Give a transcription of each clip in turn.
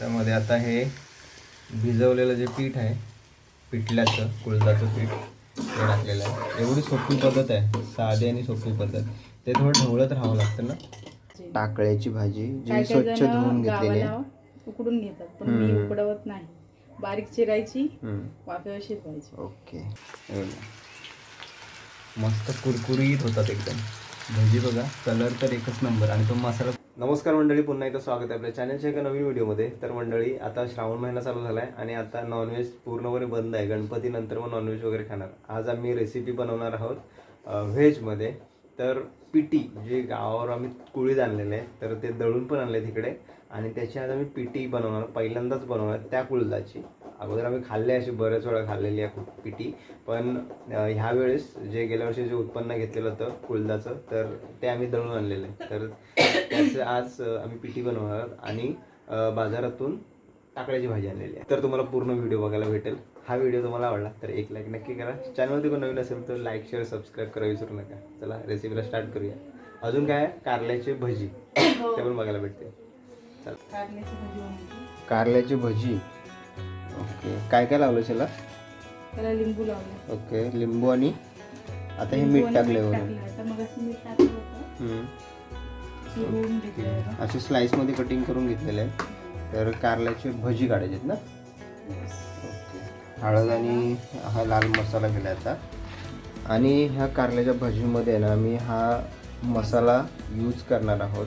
त्यामध्ये आता हे भिजवलेलं जे पीठ आहे पिठल्याचं कुळदाचं पीठ ते टाकलेलं आहे. एवढी सोपी पद्धत आहे साधी आणि सोपी पद्धत. ते थोडं ढवळत राहावं लागतं ना. टाकळ्याची भाजी जी स्वच्छ धुवून घेतलेली आहे. उकडून घेतात पण मी. उकडवत नाही. बारीक चिरायची हम्म. वाफेवर शिजवायची. ओके. मस्त कुरकुरीत होतात एकदम. भजी बघा कलर तर एकच नंबर आणि तो मसाला नमस्कार मंडळी पुन्हा एकदा स्वागत आहे आपल्या चॅनलच्या एका नवीन व्हिडिओमध्ये तर मंडळी आता श्रावण महिना चालू झाला आहे आणि आता नॉनव्हेज पूर्णपणे बंद आहे. गणपतीनंतर मग नॉनव्हेज वगैरे खाणार. आज आम्ही रेसिपी बनवणार आहोत व्हेजमध्ये तर पिटी जे गावावर आम्ही कुळीत आणलेले आहे तर ते दळून पण आणले तिकडे आणि त्याची आज आम्ही पिटी बनवणार पहिल्यांदाच बनवणार त्या कुळदाची. अगोदर आम्ही खाल्ले अशी बऱ्याच वेळा खाल्लेली आहे खूप पिटी. पण ह्या वेळेस जे गेल्या वर्षी जे उत्पन्न घेतलेलं होतं कुळदाचं तर ते आम्ही दळून आणलेलं आहे. तर त्याचं आज आम्ही पिटी बनवणार आहोत आणि बाजारातून टाकळ्याची भाजी आणलेली आहे. तर तुम्हाला पूर्ण व्हिडिओ बघायला भेटेल. हा व्हिडिओ तुम्हाला आवडला तर एक लाईक नक्की करा. चॅनलवरती कोण नवीन असेल तर लाईक शेअर सबस्क्राईब करा विसरू नका. चला रेसिपीला स्टार्ट करूया. अजून काय आहे? कारल्याची भजी. ते पण बघायला भेटते कारल्याची भजी. ओके. काय काय लावलं त्याला त्याला लिंबू लावलं. ओके. लिंबू आणि आता हे मीठ टाकले वरून. टाकलं. आता मग असं स्लाइसमध्ये कटिंग करून घेतलेले आहे. तर कारल्याची भजी काढायची आहेत ना? ओके. हळद आणि हा लाल मसाला केला आता. आणि ह्या कारल्याच्या भजीमध्ये ना मी हा मसाला यूज करणार आहोत.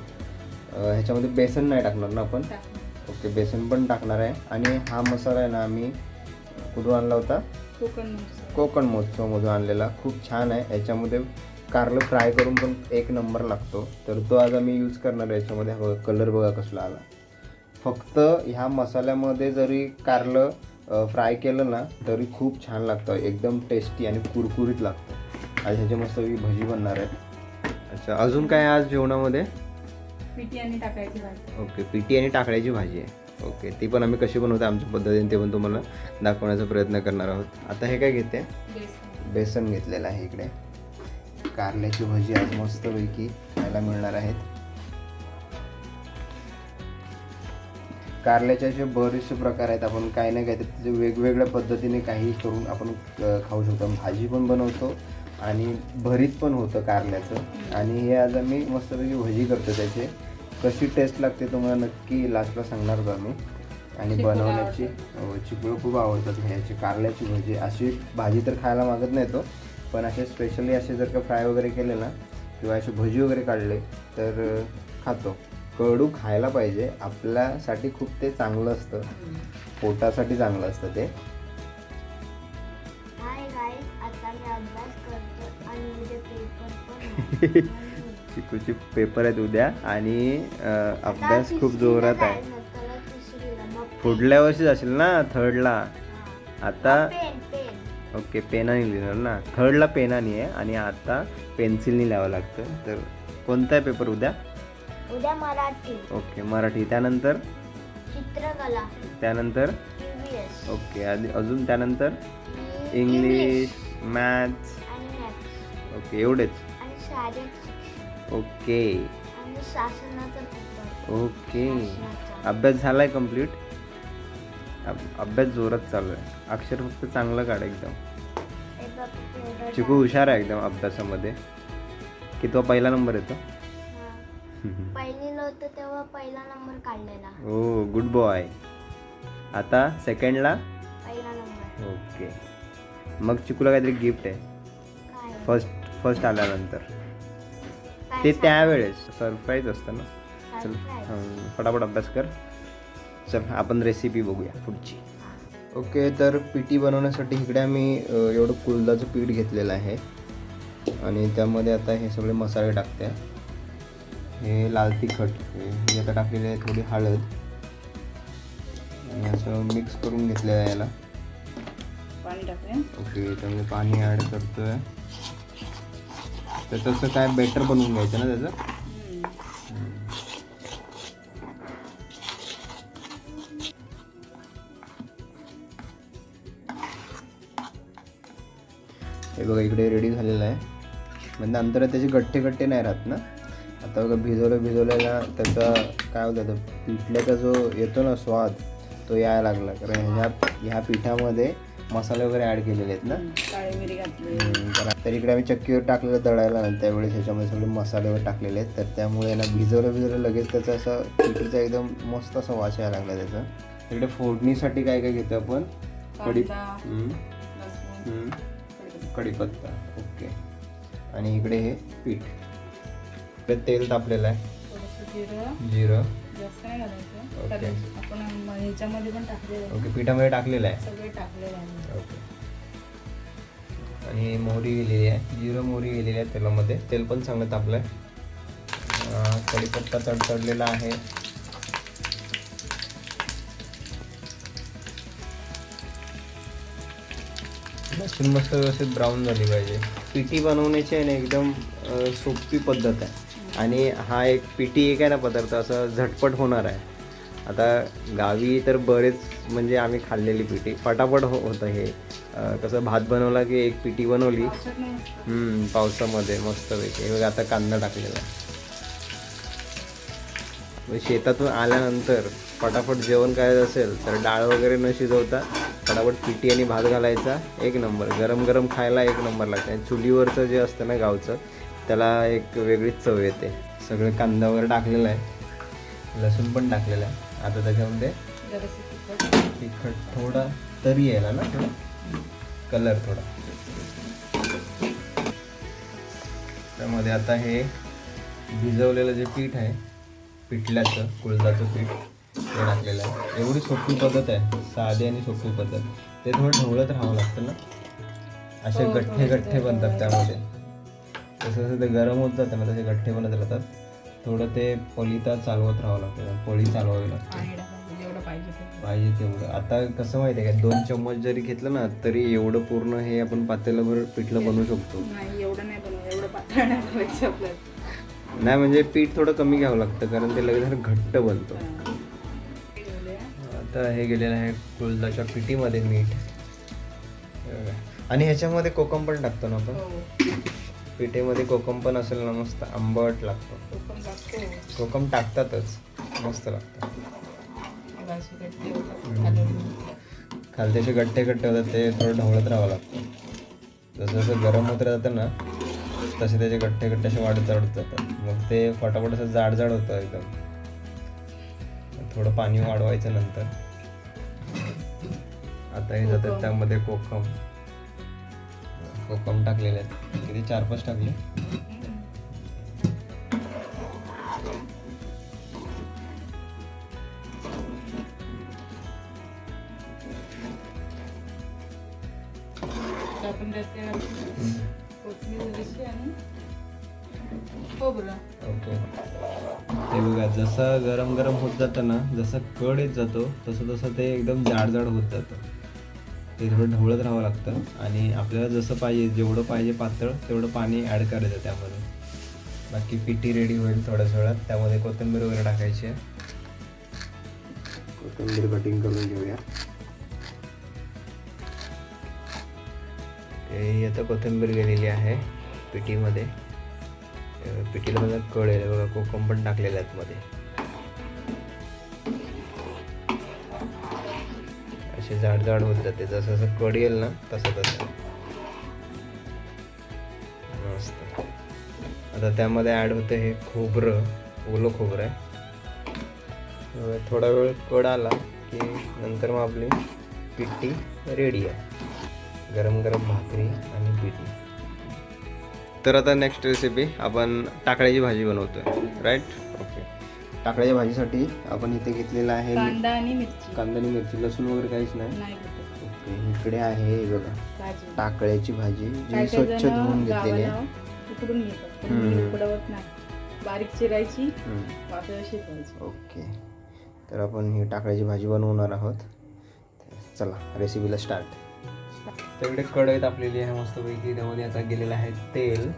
ह्याच्यामध्ये बेसन नाही टाकणार ना आपण? ओके बेसन पण टाकणार आहे. आणि हा मसाला आहे ना आम्ही कुठून आणला होता? कोकण कोकण महोत्सवमधून आणलेला. खूप छान आहे. याच्यामध्ये कारलं फ्राय करून पण एक नंबर लागतो. तर तो आज आम्ही यूज करणार आहे याच्यामध्ये. हा कलर बघा कसला आला. फक्त ह्या मसाल्यामध्ये जरी कारलं फ्राय केलं ना तरी खूप छान लागतं. एकदम टेस्टी आणि कुरकुरीत लागतं. आज ह्याची मस्त भजी बनणार आहे. अच्छा अजून काय आहे आज जेवणामध्ये? पिठी आणि टाकायची भाजी. ओके पिटी आणि टाकळ्याची भाजी आहे. ओके ती पण आम्ही कशी बनवतो आमच्या पद्धतीने ते पण तुम्हाला दाखवण्याचा प्रयत्न करणार आहोत. आता हे काय घेते? बेसन. बेसन घेतलेलं आहे इकडे. कारल्याची भजी आज मस्तपैकी खायला मिळणार आहेत. कारल्याचे असे बरेचसे प्रकार आहेत. आपण काही ना काही त्याचे वेगवेगळ्या पद्धतीने काही करून आपण खाऊ शकतो. भाजी पण बनवतो. आणि भरीत पण होतं कारल्याचं. आणि हे आज आम्ही मस्तपैकी भजी करतो त्याचे. कशी टेस्ट लागते तुम्हाला नक्की लास्टला सांगणार होतो आम्ही आणि बनवण्याची हो, चिकूळ खूप आवडतात ह्याची कारल्याची भजी. अशी भाजी तर खायला मागत नाही तो. पण असे स्पेशली असे जर का फ्राय वगैरे केले ना किंवा असे भजी वगैरे काढले तर खातो. कडू खायला पाहिजे. आपल्यासाठी खूप ते चांगलं असतं. पोटासाठी चांगलं असतं ते. चिकूचे पेपर आहेत उद्या आणि अभ्यास खूप जोरात आहे. पुढल्या वर्षी जाशील ना थर्डला आता ओके पेनाने लिहिणार ना. थर्डला पेनाने आहे आणि आता पेन्सिलनी लिहावं लागतं. तर कोणता आहे पेपर उद्या? उद्या मराठी. ओके मराठी. त्यानंतर? चित्रकला. त्यानंतर? ओके अजून त्यानंतर? इंग्लिश मॅथ्स ओके एवढेच. ओके. आणि शासनाचा पेपर ओके. अभ्यास झालाय कंप्लीट अभ्यास जोरात चालू आहे. अक्षर फक्त चांगलं काढ एकदम. हे चिकू हुशार आहे एकदम अभ्यासामध्ये. की तो पहिला नंबर येतो? हा. पहिलीला होतं तेव्हा पहिला नंबर काढलेला. ओ गुड बॉय आता सेकंडला पहिला नंबर. ओके. मग चिकूला काहीतरी गिफ्ट आहे. फर्स्ट फर्स्ट आल्यानंतर. ते? त्यावेळेस सरप्राईज असतं ना चल. हं, फटाफट अभ्यास कर. चल आपण रेसिपी बघूया पुढची. ओके तर पिठी बनवण्यासाठी इकडे आम्ही अ, एवढं कुळदाचं पीठ घेतलेलं आहे. आणि त्यामध्ये आता हे सगळे मसाले टाकते. हे लाल तिखट हे हे आता टाकलेले आहे थोडी हळद. आणि असं मिक्स करून घेतलेलं आहे याला. पाणी टाकूया. ओके त्यामध्ये पाणी ॲड करतोय. तर तसं काय बेटर बनवून घ्यायचं ना त्याचं? हे बघा इकडे रेडी झालेलं आहे. म्हणजे नंतर त्याचे गट्टे गट्टे नाही राहत ना. आता बघा भिजवलं भिजवलेला त्याचा काय होतं तो पिठल्याचा जो येतो ना स्वाद तो यायला लागला. कारण ह्या ह्या पिठामध्ये मसाले वगैरे ॲड केलेले आहेत ना? काळी मिरी घातली. हम्म, तर- इकडे आम्ही चक्कीवर टाकलेलं दळायला ना त्यावेळेस ह्याच्यामध्ये सगळे मसाले वगैरे टाकलेले आहेत. तर त्यामुळे ना भिजवलं भिजवलं लगेच त्याचा असं पिठीचा एकदम मस्त असा वास यायला लागला त्याचा. इकडे फोडणीसाठी काय काय घेतो आपण? हम्म. कढीपत्ता. ओके. आणि इकडे हे पीठ. तेल तापलेलं आहे. जिरं. जास्त नाही घालायचं. ओके. कारण आपण म- ह्याच्यामध्ये पण टाकलेलं आहे. ओके पिठामध्ये टाकलेलं आहे? सगळे टाकलेलं आहे ओके. आणि मोहरी गेलेली आहे. जिरं मोहरी गेलेली आहे तेलामध्ये. तेल पण चांगलं तापलं आहे कढीपत्ता तडतडलेला आहे. लसूण मस्त व्यवस्थित ब्राऊन झाली पाहिजे. पिठी बनवण्याची आहे ना एकदम सोपी पद्धत आहे. आणि हा एक पिठी एक आहे ना पदार्थ असं झटपट होणार आहे. आता गावी तर बरेच म्हणजे आम्ही खाल्लेली पिठी फटाफट हो होतं हे. कसं भात बनवला की एक पिठी बनवली. मस्त. पावसामध्ये मस्तपैकी. हे बघा आता कांदा टाकलेला आहे. मग शेतातून आल्यानंतर फटाफट जेवण करायचं असेल तर डाळ वगैरे न शिजवता फटाफट पिठी आणि भात घालायचा. एक नंबर. गरम गरम खायला एक नंबर लागते आणि चुलीवरचं जे असतं ना गावचं त्याला एक वेगळीच चव येते. सगळं कांदा वगैरे टाकलेला आहे. लसूण पण टाकलेलं आहे. आता त्याच्यामध्ये तिखट. थोडा तरी यायला ना थोडा? कलर थोडा. त्यामध्ये आता हे भिजवलेलं जे पीठ आहे पिठल्याचं कुळदाचं पीठ ते टाकलेलं आहे. एवढी सोपी पद्धत आहे. साधी आणि सोपी पद्धत. ते थोडं ढवळत राहावं लागतं ना. असे हो, गठ्ठे गठ्ठे बनतात त्यामध्ये. जसं जसं ते गरम होत जातं ना तसे गठ्ठे बनत राहतात थोडं ते पलिता चालवत राहावं लागतं पळी चालवावी लागते. जेवढं पाहिजे तेवढं. आता कसं माहिती आहे का दोन चम्मच जरी घेतलं ना तरी एवढं पूर्ण हे आपण पातेलभर पिठलं बनवू शकतो. नाही म्हणजे पीठ थोडं कमी घ्यावं लागतं कारण ते लगेच घट्ट बनतं. आता हे गेलेलं आहे कुळदाच्या पिठीमध्ये मीठ. आणि ह्याच्यामध्ये कोकम पण टाकतो ना आपण? हो. पिठेमध्ये कोकम पण असेल ना मस्त आंबट लागतो. कोकम लागतो. कोकम टाकतातच मस्त लागतं. भाजी गट्टी होतात. खालून. खालते असे गट्टे गट्टे होतात ते थोडं ढवळत राहावं लागतं. जसं जसं गरम होत राहतं ना तसे त्याचे गट्टे गट्टे असे वाढत वाढत जातात मग ते फटाफट असं जाड जाड होतं एकदम. थोडं पाणी वाढवायचं नंतर. आता हे जातात कोकम. त्यामध्ये कोकम. कोकम टाकलेले आहेत. किती? चार पाच टाकले. ते बघा जसं गरम गरम होत जातं ना जसं कड येत जातो तसं तसं ते एकदम जाड जाड होत जातं. ते थोडं ढवळत राहावं लागतं. आणि आपल्याला जसं पाहिजे जेवढं पाहिजे पातळ तेवढं पाणी ॲड करायचं त्यामध्ये. बाकी पिठी रेडी होईल थोड्याच वेळात त्यामध्ये कोथिंबीर वगैरे टाकायची आहे. कोथिंबीर कटिंग करून घेऊया. हे आता कोथिंबीर गेलेली आहे पिठीमध्ये. पिठीला बघा कळ आहे बघा कोकम पण टाकलेले आहेत मध्ये. ते जाड जाड होत जाते. जसं जसं कड येईल ना तसं तसं. मस्त. आता त्यामध्ये ॲड होतं हे खोबरं. ओलं खोबरं आहे. थोडा वेळ कड आला की नंतर मग आपली पिठी रेडी आहे. गरम गरम भाकरी आणि पिठी. तर आता नेक्स्ट रेसिपी आपण टाकळ्याची भाजी बनवतोय. राईट ओके टाकळ्याच्या भाजीसाठी आपण इथे घेतलेला आहे कांदा आणि मिरची. कांदा आणि मिरची लसूण वगैरे काहीच नाही? नाही घालत. ओके इकडे आहे हे बघा. भाजी. टाकळ्याची भाजी जी स्वच्छ धुवून घेतलेली आहे. गावाला उकडून घेतात पण हम्म. मी उकडवत नाही. बारीक चिरायची हम्म. वाफेवर शिजवायची. ओके. तर आपण ही टाकळ्याची भाजी बनवणार आहोत. चला रेसिपीला स्टार्ट तर इकडे कढई तापलेली आहे मस्तपैकी. त्यामध्ये आता गेलेलं आहे तेल.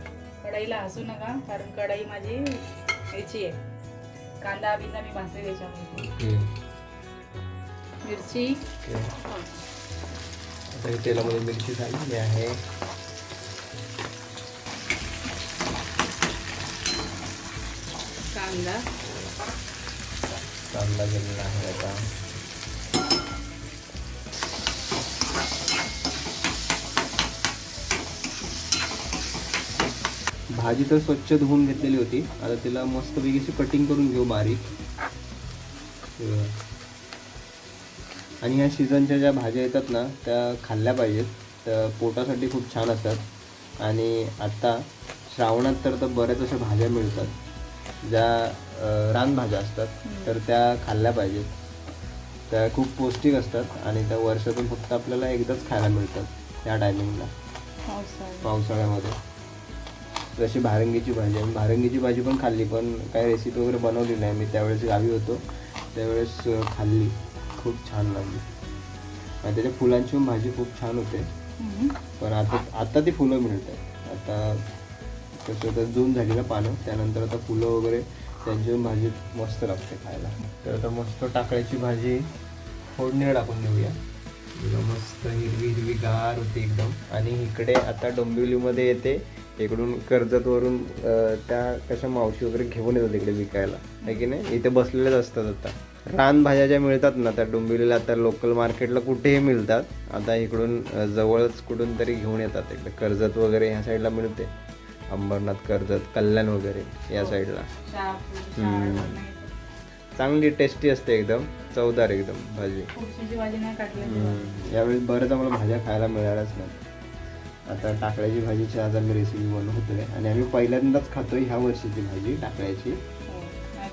कढईला हसू नका कारण कढई माझी आहे. कांदा बिंदा मी भाजते त्याच्यामध्ये. मिरची. आता ही तेलामध्ये मिरची झालेली आहे. कांदा. कांदा गेलेला आहे आता. भाजी तर स्वच्छ धुवून घेतलेली होती. आता तिला मस्तपैकी अशी कटिंग करून घेऊ बारीक. आणि ह्या सीझनच्या ज्या भाज्या येतात ना त्या खाल्ल्या पाहिजेत. त्या पोटासाठी खूप छान असतात. आणि आत्ता श्रावणात तर तर बऱ्याच अशा भाज्या मिळतात. ज्या रानभाज्या असतात. तर त्या खाल्ल्या पाहिजेत. त्या खूप पौष्टिक असतात आणि त्या वर्षातून फक्त आपल्याला एकदाच खायला मिळतात त्या टायमिंगला पावसाळ्यामध्ये. जशी भारंगीची भाजी आहे. भारंगीची भाजी पण खाल्ली पण काही रेसिपी वगैरे बनवली नाही. मी त्यावेळेस गावी होतो. त्यावेळेस खाल्ली. खूप छान लागली. आणि त्याच्या फुलांची पण भाजी खूप छान होते. पण आता आता ती फुलं मिळतात आता कसं तर जून झाली ना पानं. त्यानंतर आता फुलं वगैरे त्यांची पण भाजी मस्त लागते खायला. तर आता मस्त टाकळ्याची भाजी फोडणीला टाकून देऊया. मस्त हिरवी हिरवी गार होती एकदम. आणि इकडे आता डोंबिवलीमध्ये येते इकडून कर्जतवरून त्या कशा मावशी वगैरे घेऊन येतात इकडे विकायला. आहे की नाही? इथे बसलेलेच असतात आता. रानभाज्या ज्या मिळतात ना त्या डोंबिवलीला आता लोकल मार्केटला कुठेही मिळतात. आता इकडून जवळच कुठून तरी घेऊन येतात इकडे. कर्जत वगैरे ह्या साईडला मिळते. अंबरनाथ कर्जत कल्याण वगैरे या साईडला नाही. चांगली टेस्टी असते एकदम. चवदार एकदम भाजी. यावेळी बरंच आम्हाला भाज्या खायला मिळाल्याच नाही आता टाकळ्याची भाजीची आज आम्ही रेसिपी बनवतोय आणि आम्ही पहिल्यांदाच खातोय ह्या वर्षीची भाजी टाकळ्याची. हो. नाही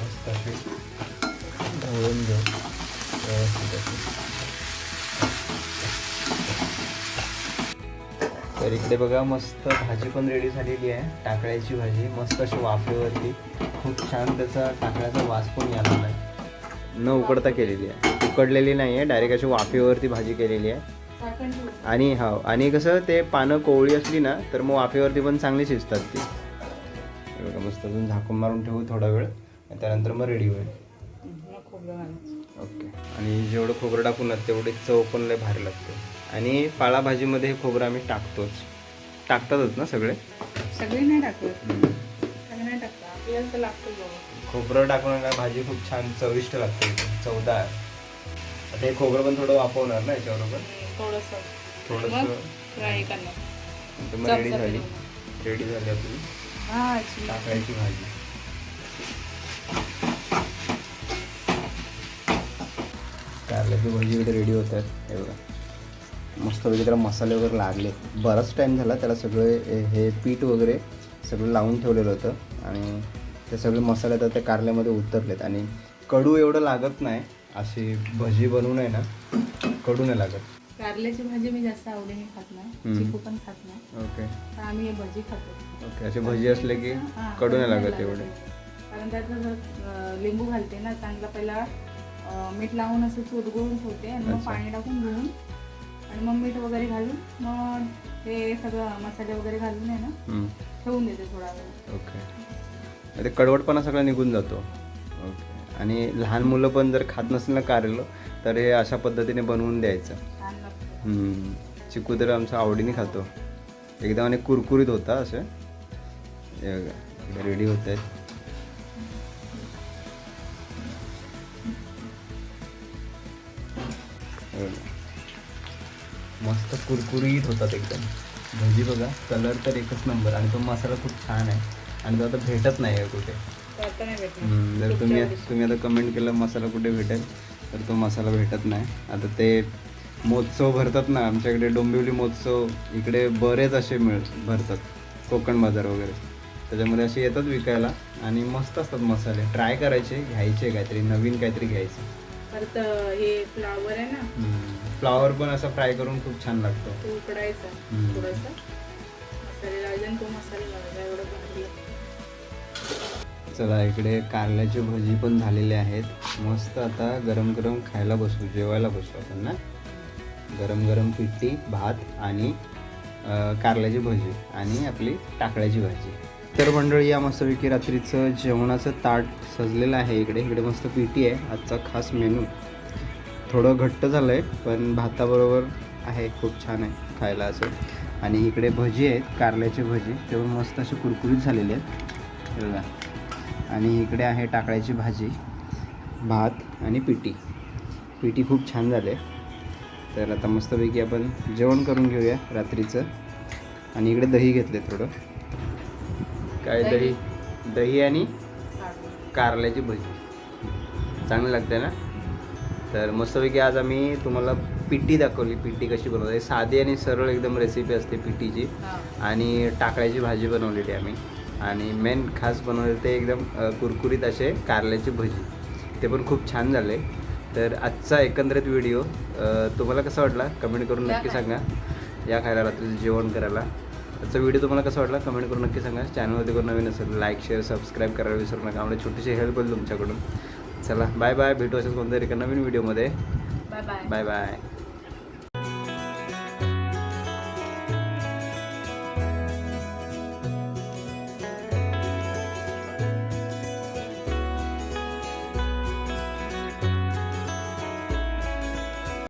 मस्त अशी ढवळून घेऊ व्यवस्थित अशी. तर इकडे बघा मस्त भाजी पण रेडी झालेली आहे. टाकळ्याची भाजी मस्त अशी वाफेवरती. खूप छान त्याचा टाकळ्याचा वास पण यायला लागलाय. न उकडता केलेली आहे. उकडलेली नाही आहे. डायरेक्ट अशी वाफेवरती भाजी केलेली आहे. आणि हा आणि कसं ते पानं कोवळी असली ना तर मग वाफेवरती पण चांगली शिजतात ती. हे मस्त अजून झाकून मारून ठेवू थोडा वेळ. त्यानंतर मग रेडी होईल. ओके आणि जेवढं खोबरं टाकू ना तेवढी चव पण लय भारी लागते. आणि पाळाभाजीमध्ये हे खोबरं आम्ही टाकतोच. टाकतातच ना सगळे? सगळे नाही टाकत. खोबरं टाकून भाजी खूप छान चविष्ट लागते. चवदार. हे खोबरं पण थोडं वापरणार ना याच्याबरोबर? थोडस. थोडंसं. मग फ्राय करणार. तर मग रेडी झाली. रेडी झाली आपली. भाजी टाकायची भाजी. कारल्याची भाजी वगैरे रेडी होत आहेत बघा. मस्त वगैरे त्याला मसाले वगैरे लागले. बराच टाईम झाला त्याला सगळे हे- हे पीठ वगैरे सगळं लावून ठेवलेलं होतं. आणि ते सगळे मसाले आता त्या कारल्यामध्ये उतरलेत. आणि कडू एवढं लागत नाही. अशी भजी बनवून आहे ना कडू नाही लागत. कारल्याची भाजी मी जास्त आवडीने खात नाही. चिकू पण खात नाही. ओके. तर आम्ही हे भजी खातो. ओके अशी भजी असले की हा, कडू नाही लागत एवढे. कारण त्यात अं, लिंबू घालते ना चांगला पहिला अं, मीठ लावून असं चुरगुळून ठेवते आणि मग अच्छा. पाणी टाकून धुवून आणि मग मीठ वगैरे घालून मग हे सगळं मसाले वगैरे घालून आहे ना हम्म. ठेवून देते थोडा वेळ. ओके. ते कडवटपणा सगळा निघून जातो. ओके. आणि लहान मुलं पण जर खात नसेल ना कारलं तर हे अशा पद्धतीने बनवून द्यायचं. चिकू तर आमचं आवडीने खातो. एकदम आणि कुरकुरीत होता असं. रेडी होत आहेत. मस्त कुरकुरीत होतात एकदम. भजी बघा कलर तर एकच नंबर आणि तो मसाला खूप छान आहे. आणि तो आता भेटत नाही आहे कुठे. नाही जर तुम्ही तुम्ही आता कमेंट केलं मसाला कुठे भेटेल? तर तो मसाला भेटत नाही. आता ते महोत्सव भरतात ना आमच्याकडे डोंबिवली महोत्सव इकडे बरेच असे मिळ भरतात कोकण बाजार वगैरे. त्याच्यामध्ये असे येतात विकायला आणि मस्त असतात मसाले. ट्राय करायचे घ्यायचे काहीतरी नवीन काहीतरी घ्यायचं. परत हे फ्लावर आहे ना? फ्लावर पण असं फ्राय करून खूप छान लागतो. तो उकडायचा हम्म. थोडासा. मसाले तो मसाला लावायचा एवढं भारी. चला इकडे कारल्याची भजी पण झालेली आहेत. मस्त आता गरम गरम खायला बसू जेवायला बसू आपण ना? गरम गरम पिठी भात आणि कारल्याची भजी आणि आपली टाकळ्याची भाजी. तर मंडळी या मस्तपैकी रात्रीचं जेवणाचं ताट सजलेलं आहे इकडे. इकडे मस्त पिठी आहे आजचा खास मेनू. थोडं घट्ट झालं आहे पण भाताबरोबर आहे खूप छान आहे खायला असं. आणि इकडे भजी आहेत कारल्याची भजी. तेव्हा मस्त असे कुरकुरीत झालेले आहेत. बघा. आणि इकडे आहे टाकळ्याची भाजी भात आणि पिठी पिठी खूप छान झाले. तर आता मस्तपैकी आपण जेवण करून घेऊया रात्रीचं. आणि इकडे दही घेतले थोडं. काय दही? दही आणि कारल्याची भजी. चांगली लागते ना? तर मस्तपैकी आज आम्ही तुम्हाला पिठी दाखवली. पिठी कशी बनवते साधी आणि सरळ एकदम रेसिपी असते पिठीची हा. आणि टाकळ्याची भाजी बनवलेली आम्ही. आणि मेन खास बनवले ते एकदम कुरकुरीत असे कारल्याची भजी. ते पण खूप छान झाले. तर आजचा एकंदरीत व्हिडिओ तुम्हाला कसा वाटला? कमेंट करून नक्की. सांगा. या खायला रात्रीचं जेवण करायला. आजचा व्हिडिओ तुम्हाला कसा वाटला? कमेंट करून नक्की सांगा. चॅनलमध्ये कोण नवीन असेल लाईक शेअर सबस्क्राईब करायला विसरू नका. आम्हाला छोटीशी हेल्प होईल तुमच्याकडून. चला बाय बाय भेटू अशाच कोणत्या एका नवीन व्हिडिओमध्ये बाय बाय बाय बाय